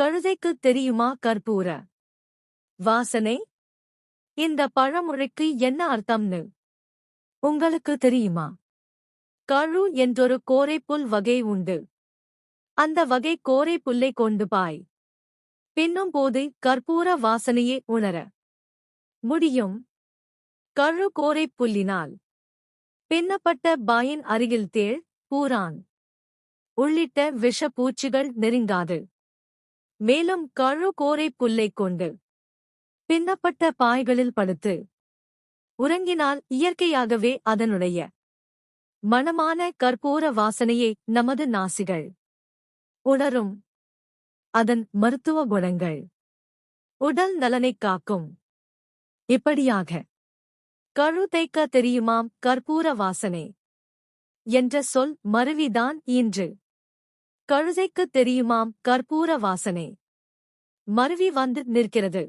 கழுதைக்குத் தெரியுமா கற்பூர? வாசனை? இந்த பழமொழிக்கு என்ன அர்த்தம்னு? உங்களுக்கு தெரியுமா? கழு என்றொரு கோரைப்புல் வகை உண்டு. அந்த வகை கோரை புல்லை கொண்டு பாய். பின்னும் போது கற்பூர வாசனையே உணர. முடியும். கழு கோரை புல்லினால் பின்னப்பட்ட பாயின் அருகில் தேள் பூரான். உள்ளிட்ட விஷ பூச்சிகள் நெருங்காது. மேலும் கழு கோரை புல்லைக் கொண்டு பின்னப்பட்ட பாய்களில் படுத்து உறங்கினால் இயற்கையாகவே அதனுடைய மணமான கற்பூர வாசனையை நமது நாசிகள் உணரும். அதன் மருத்துவ குணங்கள் உடல் நலனைக் காக்கும். இப்படியாக கழு தைக்க தெரியுமாம் கற்பூர வாசனை என்ற சொல் மருவிதான் இன்று. கழுதைக்குத் தெரியுமாம் கற்பூர வாசனை மருவி வந்து நிற்கிறது.